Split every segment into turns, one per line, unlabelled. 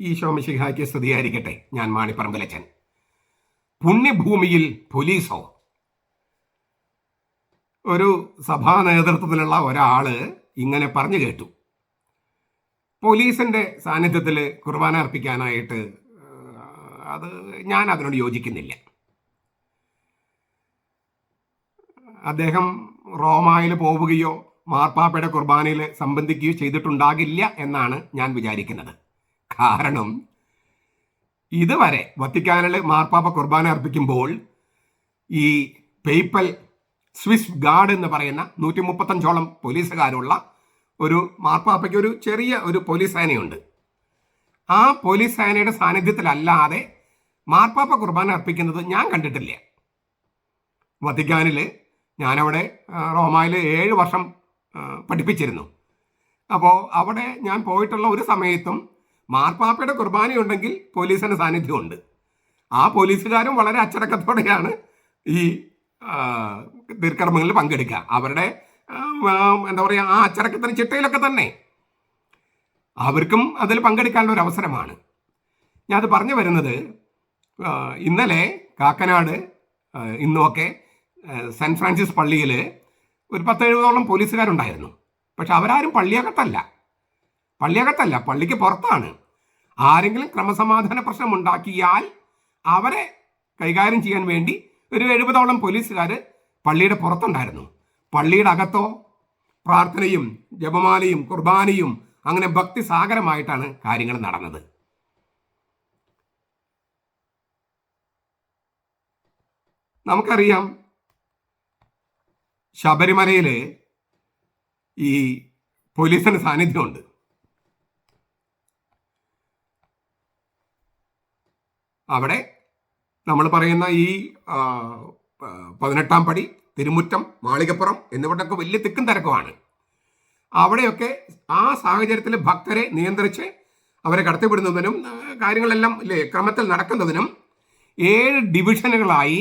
ഈശോ മിശിഹായ്ക്ക് സ്തുതിയായിരിക്കട്ടെ. ഞാൻ മാണിപ്പറമ്പലച്ചൻ. പുണ്യഭൂമിയിൽ പോലീസോ ഒരു സഭാ നേതൃത്വത്തിലുള്ള ഒരാൾ ഇങ്ങനെ പറഞ്ഞു കേട്ടു. പോലീസിന്റെ സാന്നിധ്യത്തിൽ കുർബാന അർപ്പിക്കാനായിട്ട് അത് ഞാൻ അതിനോട് യോജിക്കുന്നില്ല. അദ്ദേഹം റോമായിൽ പോവുകയോ മാർപ്പാപ്പയുടെ കുർബാനയിൽ സംബന്ധിക്കുകയോ ചെയ്തിട്ടുണ്ടാകില്ല എന്നാണ് ഞാൻ വിചാരിക്കുന്നത്. കാരണം ഇതുവരെ വത്തിക്കാനിൽ മാർപ്പാപ്പ കുർബാന അർപ്പിക്കുമ്പോൾ ഈ പേപ്പൽ സ്വിസ് ഗാർഡ് എന്ന് പറയുന്ന നൂറ്റി മുപ്പത്തഞ്ചോളം പോലീസുകാരുള്ള ഒരു മാർപ്പാപ്പയ്ക്ക് ഒരു ചെറിയ ഒരു പോലീസ് സേനയുണ്ട്. ആ പോലീസ് സേനയുടെ സാന്നിധ്യത്തിലല്ലാതെ മാർപ്പാപ്പ കുർബാന അർപ്പിക്കുന്നത് ഞാൻ കണ്ടിട്ടില്ല. വത്തിക്കാനിൽ ഞാനവിടെ റോമായിൽ ഏഴ് വർഷം പഠിപ്പിച്ചിരുന്നു. അപ്പോൾ അവിടെ ഞാൻ പോയിട്ടുള്ള ഒരു സമയത്തും മാർപ്പാപ്പയുടെ കുർബാനയുണ്ടെങ്കിൽ പോലീസിന് സാന്നിധ്യമുണ്ട്. ആ പോലീസുകാരും വളരെ അച്ചടക്കത്തോടെയാണ് ഈ ദീർഘർമ്മങ്ങളിൽ പങ്കെടുക്കുക. അവരുടെ എന്താ പറയുക ആ അച്ചടക്കത്തിന് ചിട്ടയിലൊക്കെ തന്നെ അവർക്കും അതിൽ പങ്കെടുക്കാനുള്ള ഒരു അവസരമാണ്. ഞാൻ അത് പറഞ്ഞു വരുന്നത് ഇന്നലെ കാക്കനാട് ഇന്നുമൊക്കെ സെന്റ് ഫ്രാൻസിസ് പള്ളിയിൽ ഒരു പത്തെഴുപതോളം പോലീസുകാരുണ്ടായിരുന്നു. പക്ഷെ അവരാരും പള്ളിയകത്തല്ല. പള്ളിയകത്തല്ല പള്ളിക്ക് പുറത്താണ്. ആരെങ്കിലും ക്രമസമാധാന പ്രശ്നം ഉണ്ടാക്കിയാൽ അവരെ കൈകാര്യം ചെയ്യാൻ വേണ്ടി ഒരു എഴുപതോളം പോലീസുകാർ പള്ളിയുടെ പുറത്തുണ്ടായിരുന്നു. പള്ളിയുടെ അകത്തോ പ്രാർത്ഥനയും ജപമാലയും കുർബാനയും അങ്ങനെ ഭക്തി സാഗരമായിട്ടാണ് കാര്യങ്ങൾ നടന്നത്. നമുക്കറിയാം ശബരിമലയിലെ ഈ പോലീസിന് സാന്നിധ്യമുണ്ട്. അവിടെ നമ്മൾ പറയുന്ന ഈ പതിനെട്ടാം പടി തിരുമുറ്റം മാളികപ്പുറം എന്നിവിടൊക്കെ വലിയ തിക്കും തിരക്കുമാണ്. അവിടെയൊക്കെ ആ സാഹചര്യത്തിൽ ഭക്തരെ നിയന്ത്രിച്ച് അവരെ കടത്തിവിടുന്നതിനും കാര്യങ്ങളെല്ലാം ഇല്ലേ ക്രമത്തിൽ നടക്കുന്നതിനും ഏഴ് ഡിവിഷനുകളായി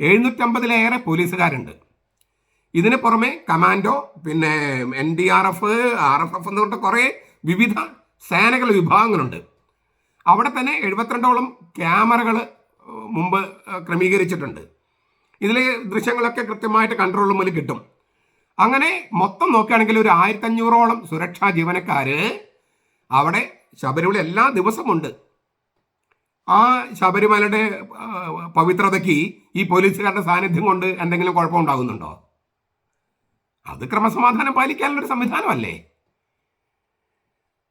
എഴുന്നൂറ്റമ്പതിലേറെ പോലീസുകാരുണ്ട്. ഇതിന് പുറമെ കമാൻഡോ പിന്നെ N D R F R F F എന്ന് പറഞ്ഞിട്ട് കുറേ വിവിധ സേനകൾ വിഭാഗങ്ങളുണ്ട്. അവിടെ തന്നെ എഴുപത്തിരണ്ടോളം ക്യാമറകൾ മുമ്പ് ക്രമീകരിച്ചിട്ടുണ്ട്. ഇതിലെ ദൃശ്യങ്ങളൊക്കെ കൃത്യമായിട്ട് കൺട്രോൾ റൂമിൽ കിട്ടും. അങ്ങനെ മൊത്തം നോക്കുകയാണെങ്കിൽ ഒരു ആയിരത്തഞ്ഞൂറോളം സുരക്ഷാ ജീവനക്കാർ അവിടെ ശബരിമല എല്ലാ ദിവസമുണ്ട് ആ ശബരിമലയുടെ പവിത്രതയ്ക്ക് ഈ പോലീസുകാരുടെ സാന്നിധ്യം കൊണ്ട് എന്തെങ്കിലും കുഴപ്പമുണ്ടാകുന്നുണ്ടോ? അത് ക്രമസമാധാനം പാലിക്കാനുള്ളൊരു സംവിധാനമല്ലേ?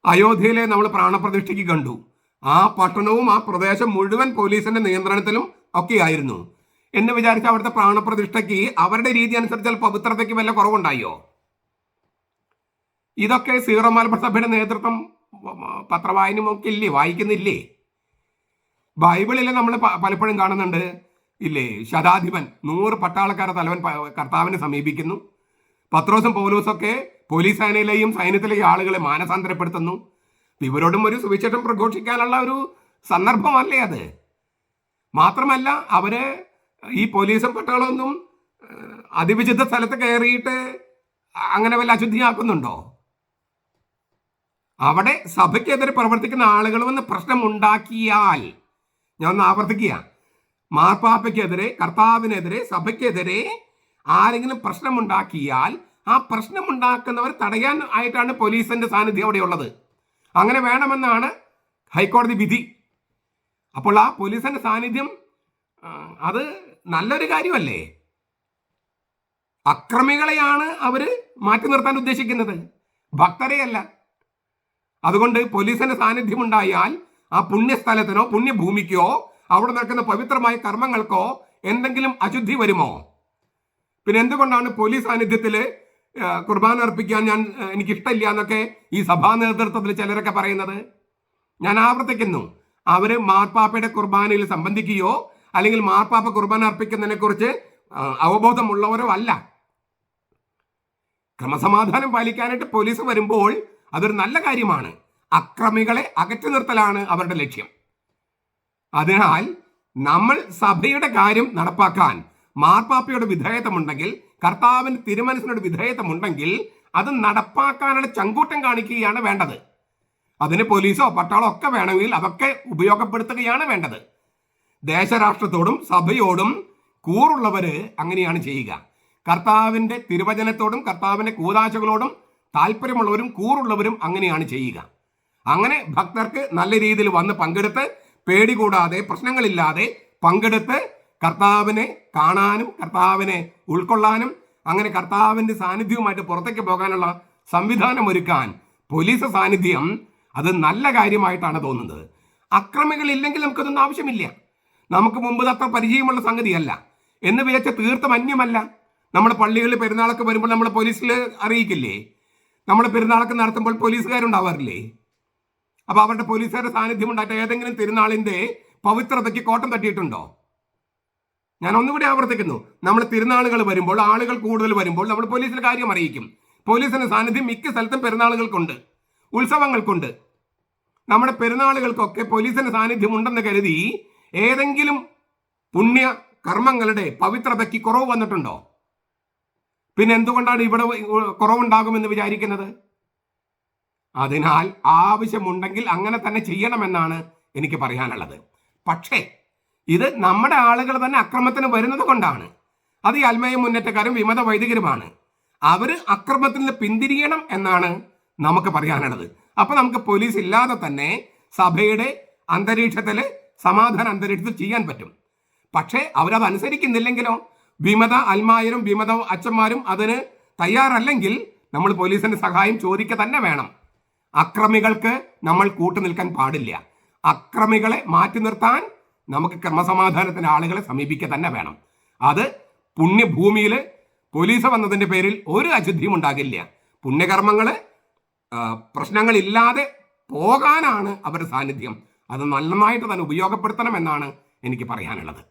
അയോധ്യയിലെ നമ്മൾ പ്രാണപ്രതിഷ്ഠയ്ക്ക് കണ്ടു. ആ പട്ടണവും ആ പ്രദേശം മുഴുവൻ പോലീസിന്റെ നിയന്ത്രണത്തിലും ഒക്കെ ആയിരുന്നു എന്ന് വിചാരിച്ച അവിടുത്തെ പ്രാണപ്രതിഷ്ഠയ്ക്ക് അവരുടെ രീതി അനുസരിച്ചാൽ പവിത്രതയ്ക്ക് വല്ല കുറവുണ്ടായോ? ഇതൊക്കെ സീറോ മലബാർ സഭയുടെ നേതൃത്വം ഒക്കെ ഇല്ലേ? വായിക്കുന്നില്ലേ? ബൈബിളിൽ നമ്മൾ പലപ്പോഴും കാണുന്നുണ്ട്. ഇല്ലേ? ശതാധിപൻ നൂറ് പട്ടാളക്കാരെ തലവൻ കർത്താവിനെ സമീപിക്കുന്നു. പത്രോസും പൗലോസൊക്കെ പോലീസ് സേനയിലെയും സൈന്യത്തിലെയും ആളുകളെ മാനസാന്തരപ്പെടുത്തുന്നു. ഇവരോടും ഒരു സുവിശേഷം പ്രഘോഷിക്കാനുള്ള ഒരു സന്ദർഭമല്ലേ അത്? മാത്രമല്ല അവർ ഈ പോലീസും പട്ടാളമൊന്നും അതിവിചിത്ത സ്ഥലത്ത് കയറിയിട്ട് അങ്ങനെ വല്ല അശുദ്ധിയാക്കുന്നുണ്ടോ? അവിടെ സഭയ്ക്കെതിരെ പ്രവർത്തിക്കുന്ന ആളുകൾ വന്ന് പ്രശ്നമുണ്ടാക്കിയാൽ ഞാൻ ഒന്ന് ആവർത്തിക്കുക. മാർപ്പാപ്പയ്ക്കെതിരെ കർത്താവിനെതിരെ സഭയ്ക്കെതിരെ ആരെങ്കിലും പ്രശ്നമുണ്ടാക്കിയാൽ ആ പ്രശ്നമുണ്ടാക്കുന്നവർ തടയാൻ ആയിട്ടാണ് പോലീസിന്റെ സാന്നിധ്യം അവിടെയുള്ളത്. അങ്ങനെ വേണമെന്നാണ് ഹൈക്കോടതി വിധി. അപ്പോൾ ആ പോലീസിന്റെ സാന്നിധ്യം അത് നല്ലൊരു കാര്യമല്ലേ? അക്രമികളെയാണ് അവർ മാറ്റി നിർത്താൻ ഉദ്ദേശിക്കുന്നത്. ഭക്തരെയല്ല. അതുകൊണ്ട് പോലീസിന്റെ സാന്നിധ്യം ഉണ്ടായാൽ ആ പുണ്യസ്ഥലത്തിനോ പുണ്യഭൂമിക്കോ അവിടെ നടക്കുന്ന പവിത്രമായ കർമ്മങ്ങൾക്കോ എന്തെങ്കിലും അശുദ്ധി വരുമോ? പിന്നെ എന്തുകൊണ്ടാണ് പോലീസ് സാന്നിധ്യത്തിൽ കുർബാന അർപ്പിക്കാൻ ഞാൻ എനിക്കിഷ്ടമില്ല എന്നൊക്കെ ഈ സഭാ നേതൃത്വത്തിൽ ചിലരൊക്കെ പറയുന്നത്. ഞാൻ ആവർത്തിക്കുന്നു. അവർ മാർപ്പാപ്പയുടെ കുർബാനയിൽ സംബന്ധിക്കുകയോ അല്ലെങ്കിൽ മാർപ്പാപ്പ കുർബാന അർപ്പിക്കുന്നതിനെ കുറിച്ച് അവബോധമുള്ളവരോ അല്ല. ക്രമസമാധാനം പാലിക്കാനായിട്ട് പോലീസ് വരുമ്പോൾ അതൊരു നല്ല കാര്യമാണ്. അക്രമികളെ അകറ്റി നിർത്തലാണ് അവരുടെ ലക്ഷ്യം. അതിനാൽ നമ്മൾ സഭയുടെ കാര്യം നടപ്പാക്കാൻ മാർപ്പാപ്പയുടെ വിധേയത്വമുണ്ടെങ്കിൽ കർത്താവിന് തിരുമനസിനൊരു വിധേയത്വമുണ്ടെങ്കിൽ അത് നടപ്പാക്കാനുള്ള ചങ്കൂട്ടം കാണിക്കുകയാണ് വേണ്ടത്. അതിന് പോലീസോ പട്ടാളോ ഒക്കെ വേണമെങ്കിൽ അതൊക്കെ ഉപയോഗപ്പെടുത്തുകയാണ് വേണ്ടത്. ദേശരാഷ്ട്രത്തോടും സഭയോടും കൂറുള്ളവര് അങ്ങനെയാണ് ചെയ്യുക. കർത്താവിന്റെ തിരുവചനത്തോടും കർത്താവിന്റെ കൂതാശകളോടും താല്പര്യമുള്ളവരും കൂറുള്ളവരും അങ്ങനെയാണ് ചെയ്യുക. അങ്ങനെ ഭക്തർക്ക് നല്ല രീതിയിൽ വന്ന് പങ്കെടുത്ത് പേടി കൂടാതെ പ്രശ്നങ്ങളില്ലാതെ പങ്കെടുത്ത് കർത്താവിനെ കാണാനും കർത്താവിനെ ഉൾക്കൊള്ളാനും അങ്ങനെ കർത്താവിന്റെ സാന്നിധ്യവുമായിട്ട് പുറത്തേക്ക് പോകാനുള്ള സംവിധാനം ഒരുക്കാൻ പോലീസ് സാന്നിധ്യം അത് നല്ല കാര്യമായിട്ടാണ് തോന്നുന്നത്. അക്രമികൾ ഇല്ലെങ്കിൽ നമുക്കതൊന്നും ആവശ്യമില്ല. നമുക്ക് മുമ്പ് അത്ര പരിചയമുള്ള സംഗതിയല്ല. എന്ന് വിചാരിച്ച തീർത്ഥം അന്യമല്ല. നമ്മുടെ പള്ളികളിൽ പെരുന്നാളൊക്കെ വരുമ്പോൾ നമ്മൾ പോലീസിൽ അറിയിക്കില്ലേ? നമ്മൾ പെരുന്നാളൊക്കെ നടത്തുമ്പോൾ പോലീസുകാരുണ്ടാവാറില്ലേ? അപ്പൊ അവരുടെ പോലീസുകാരുടെ സാന്നിധ്യം ഉണ്ടായിട്ട് ഏതെങ്കിലും തിരുനാളിന്റെ പവിത്രതയ്ക്ക് കോട്ടം തട്ടിയിട്ടുണ്ടോ? ഞാൻ ഒന്നുകൂടി ആവർത്തിക്കുന്നു. നമ്മൾ തിരുനാളുകൾ വരുമ്പോൾ ആളുകൾ കൂടുതൽ വരുമ്പോൾ നമ്മൾ പോലീസിൽ കാര്യം അറിയിക്കും. പോലീസിന്റെ സാന്നിധ്യം മിക്ക സ്ഥലത്തും പെരുന്നാളുകൾക്കുണ്ട്. ഉത്സവങ്ങൾക്കുണ്ട്. നമ്മുടെ പെരുന്നാളുകൾക്കൊക്കെ പോലീസിന്റെ സാന്നിധ്യം ഉണ്ടെന്ന് കരുതി ഏതെങ്കിലും പുണ്യ കർമ്മങ്ങളുടെ പവിത്രതയ്ക്ക് കുറവ് വന്നിട്ടുണ്ടോ? പിന്നെ എന്തുകൊണ്ടാണ് ഇവിടെ കുറവുണ്ടാകുമെന്ന് വിചാരിക്കുന്നത്? അതിനാൽ ആവശ്യമുണ്ടെങ്കിൽ അങ്ങനെ തന്നെ ചെയ്യണമെന്നാണ് എനിക്ക് പറയാനുള്ളത്. പക്ഷേ ഇത് നമ്മുടെ ആളുകൾ തന്നെ അക്രമത്തിന് വരുന്നത് കൊണ്ടാണ്. അത് ഈ അൽമയ മുന്നേറ്റക്കാരും വിമത വൈദികരുമാണ്. അവർ അക്രമത്തിൽ നിന്ന് പിന്തിരിയണം എന്നാണ് നമുക്ക് പറയാനുള്ളത്. അപ്പൊ നമുക്ക് പോലീസ് ഇല്ലാതെ തന്നെ സഭയുടെ അന്തരീക്ഷത്തിൽ സമാധാന അന്തരീക്ഷത്തിൽ ചെയ്യാൻ പറ്റും. പക്ഷേ അവരത് അനുസരിക്കുന്നില്ലെങ്കിലോ? വിമത അൽമായരും വിമത അച്ഛന്മാരും അതിന് തയ്യാറല്ലെങ്കിൽ നമ്മൾ പോലീസിന്റെ സഹായം ചോദിക്കുക തന്നെ വേണം. അക്രമികൾക്ക് നമ്മൾ കൂട്ടുനിൽക്കാൻ പാടില്ല. അക്രമികളെ മാറ്റി നിർത്താൻ നമുക്ക് ക്രമസമാധാനത്തിന് ആളുകളെ സമീപിക്കുക തന്നെ വേണം. അത് പുണ്യഭൂമിയിൽ പോലീസ് വന്നതിന്റെ പേരിൽ ഒരു അശുദ്ധിയും ഉണ്ടാകില്ല. പുണ്യകർമ്മങ്ങൾ പ്രശ്നങ്ങളില്ലാതെ പോകാനാണ് അവരുടെ സാന്നിധ്യം. അത് നന്നായിട്ട് തന്നെ ഉപയോഗപ്പെടുത്തണം എന്നാണ് എനിക്ക് പറയാനുള്ളത്.